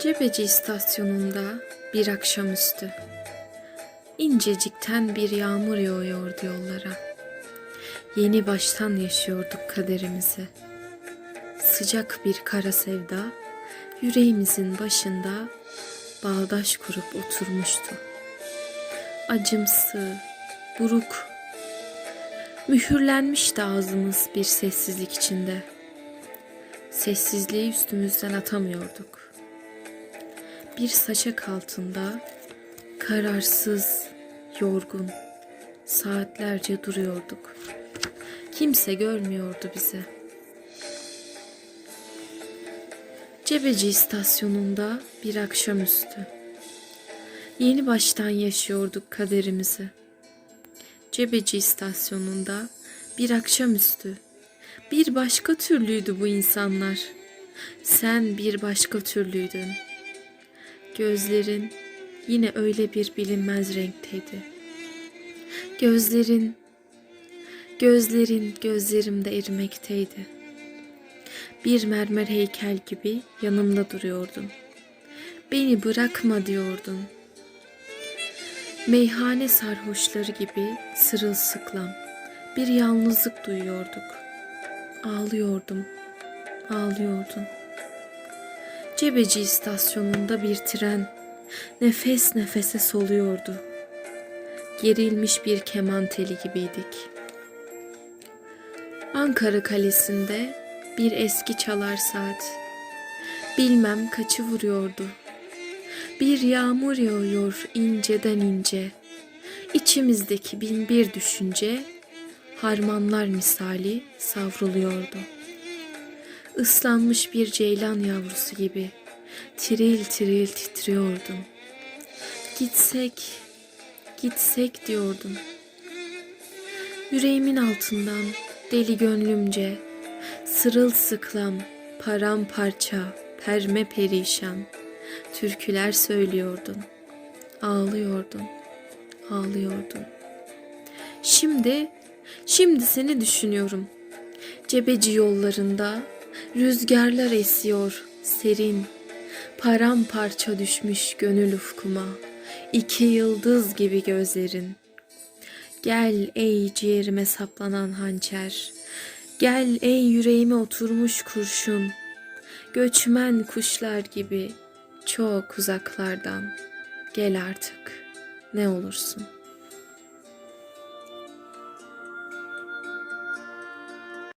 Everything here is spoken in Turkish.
Cebeci istasyonunda bir akşamüstü. İncecikten bir yağmur yağıyordu yollara. Yeni baştan yaşıyorduk kaderimizi. Sıcak bir kara sevda yüreğimizin başında bağdaş kurup oturmuştu. Acımsı, buruk, mühürlenmişti ağzımız bir sessizlik içinde. Sessizliği üstümüzden atamıyorduk. Bir saçak altında kararsız, yorgun saatlerce duruyorduk. Kimse görmüyordu bizi. Cebeci istasyonunda bir akşamüstü. Yeni baştan yaşıyorduk kaderimizi. Cebeci istasyonunda bir akşamüstü. Bir başka türlüydü bu insanlar. Sen bir başka türlüydün. Gözlerin yine öyle bir bilinmez renkteydi. Gözlerin, gözlerin gözlerimde erimekteydi. Bir mermer heykel gibi yanımda duruyordun. Beni bırakma diyordun. Meyhane sarhoşları gibi sırılsıklam bir yalnızlık duyuyorduk. Ağlıyordum, ağlıyordun. Cebeci istasyonunda bir tren nefes nefese soluyordu. Gerilmiş bir keman teli gibiydik. Ankara Kalesi'nde bir eski çalar saat. Bilmem kaçı vuruyordu. Bir yağmur yağıyor inceden ince. İçimizdeki bin bir düşünce harmanlar misali savruluyordu. Islanmış bir ceylan yavrusu gibi tiril tiril titriyordum. Gitsek, gitsek diyordum. Yüreğimin altından deli gönlümce sırılsıklam, paramparça, perme perişan türküler söylüyordun. Ağlıyordun, ağlıyordun. Şimdi, şimdi seni düşünüyorum. Cebeci yollarında rüzgarlar esiyor serin. Paramparça düşmüş gönül ufkuma. iki yıldız gibi gözlerin. Gel ey ciğerime saplanan hançer. Gel ey yüreğime oturmuş kurşun. Göçmen kuşlar gibi çok uzaklardan. Gel artık ne olursun.''